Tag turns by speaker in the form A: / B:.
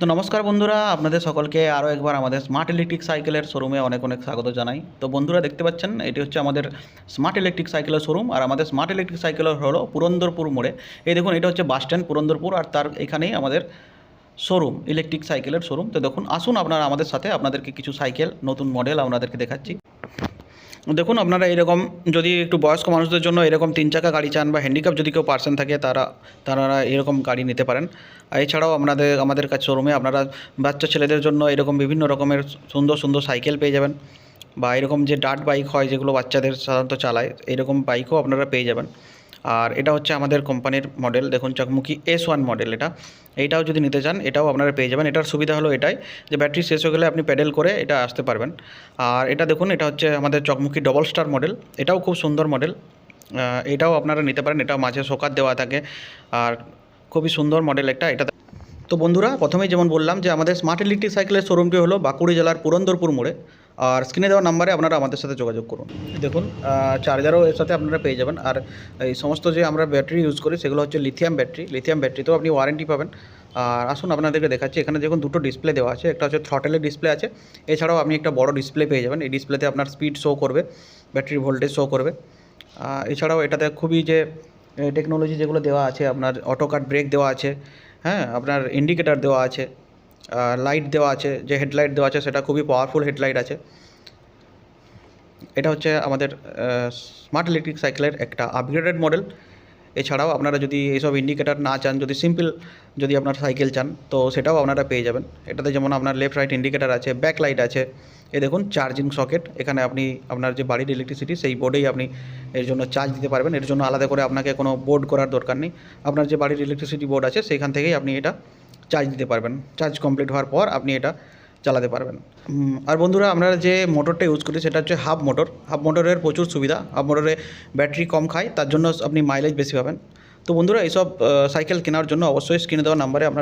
A: তো নমস্কার বন্ধুরা, আপনাদের সকলকে আরও একবার আমাদের স্মার্ট ইলেকট্রিক সাইকেলের শোরুমে অনেক অনেক স্বাগত জানাই। তো বন্ধুরা দেখতে পাচ্ছেন, এটি হচ্ছে আমাদের স্মার্ট ইলেকট্রিক সাইকেলের শোরুম আর আমাদের স্মার্ট ইলেকট্রিক সাইকেলের হলো পুরন্দরপুর মোড়ে। এই দেখুন, এটা হচ্ছে বাস স্ট্যান্ড পুরন্দরপুর আর তার এখানেই আমাদের শোরুম ইলেকট্রিক সাইকেলের শোরুম তো দেখুন, আসুন আপনারা আমাদের সাথে, আপনাদেরকে কিছু সাইকেল, নতুন মডেল আপনাদেরকে দেখাচ্ছি। দেখুন, আপনারা এরকম যদি একটু বয়স্ক মানুষদের জন্য এরকম তিন চাকা গাড়ি চান বা হ্যান্ডিক্যাপ যদি কেউ পার্সন থাকে, তারা তারা এরকম গাড়ি নিতে পারেন। আর এছাড়াও আপনাদের আমাদের কাছে শোরুমে আপনারা বাচ্চা ছেলেদের জন্য এরকম বিভিন্ন রকমের সুন্দর সুন্দর সাইকেল পেয়ে যাবেন। বা এরকম যে ডার্ট বাইক হয়, যেগুলো বাচ্চাদের সাধারণত চালায়, এরকম বাইকও আপনারা পেয়ে যাবেন। আর এটা হচ্ছে আমাদের কোম্পানির মডেল দেখুন, চকমুখী এস ওয়ান মডেল এটা। এইটাও যদি নিতে চান, এটাও আপনারা পেয়ে যাবেন। এটার সুবিধা হলো এটাই যে ব্যাটারি শেষ হয়ে গেলে আপনি প্যাডেল করে এটা আসতে পারবেন। আর এটা দেখুন, এটা হচ্ছে আমাদের চকমুখী ডবল স্টার মডেল এটাও খুব সুন্দর মডেল এটাও আপনারা নিতে পারেন। এটাও মাঝে শোকার দেওয়া থাকে। আর খুবই সুন্দর মডেল একটা। এটা তো বন্ধুরা, প্রথমেই যেমন বললাম যে আমাদের স্মার্ট ইলেকট্রিক সাইকেলের শোরুমটি হলো বাঁকুড়ি জেলার পুরন্দরপুর মোড়ে। আর স্ক্রিনে দেওয়া নাম্বারে আপনারা আমাদের সাথে যোগাযোগ করুন। দেখুন চার্জারও এর সাথে আপনারা পেয়ে যাবেন। আর এই সমস্ত যে আমরা ব্যাটারি ইউজ করি, সেগুলো হচ্ছে লিথিয়াম ব্যাটারি লিথিয়াম ব্যাটারিতেও আপনি ওয়ারেন্টি পাবেন। আর আসুন আপনাদেরকে দেখাচ্ছি, এখানে দেখুন দুটো ডিসপ্লে দেওয়া আছে। একটা হচ্ছে থ্রটেলের ডিসপ্লে আছে। এছাড়াও আপনি একটা বড় ডিসপ্লে পেয়ে যাবেন। এই ডিসপ্লেতে আপনার স্পিড শো করবে ব্যাটারি ভোল্টেজ শো করবে। এছাড়াও এটাতে খুবই যে টেকনোলজি যেগুলো দেওয়া আছে, আপনার অটো কাট ব্রেক দেওয়া আছে হ্যাঁ আপনার ইন্ডিকেটার দেওয়া আছে। লাইট দেওয়া আছে, যে হেডলাইট দেওয়া আছে, সেটা খুবই পাওয়ারফুল হেডলাইট আছে। এটা হচ্ছে আমাদের স্মার্ট ইলেকট্রিক সাইকেলের একটা আপগ্রেডেড মডেল এছাড়াও আপনারা যদি এইসব ইন্ডিকেটার না চান, যদি সিম্পল যদি আপনার সাইকেল চান, তো সেটাও আপনারা পেয়ে যাবেন। এটাতে যেমন আপনার লেফট রাইট ইন্ডিকেটার আছে ব্যাক লাইট আছে। এ দেখুন চার্জিং সকেট এখানে আপনি আপনার যে বাড়ির ইলেকট্রিসিটি সেই বোর্ডেই আপনি এর জন্য চার্জ দিতে পারবেন। এর জন্য আলাদা করে আপনাকে কোনো বোর্ড করার দরকার নেই। আপনার যে বাড়ির ইলেকট্রিসিটি বোর্ড আছে সেইখান থেকেই আপনি এটা চার্জ দিতে পারবেন। চার্জ কমপ্লিট হওয়ার পর আপনি এটা চালাতে পারবেন। আর বন্ধুরা, আমরা যে মোটরটা ইউজ করি সেটা হচ্ছে হাফ মোটর হাফ মোটরের প্রচুর সুবিধা। হাফ মোটরে ব্যাটারি কম খায়, তার জন্য আপনি মাইলেজ বেশি পাবেন। তো বন্ধুরা, এইসব সাইকেল কেনার জন্য অবশ্যই স্ক্রিনে দেওয়া নাম্বারে আপনার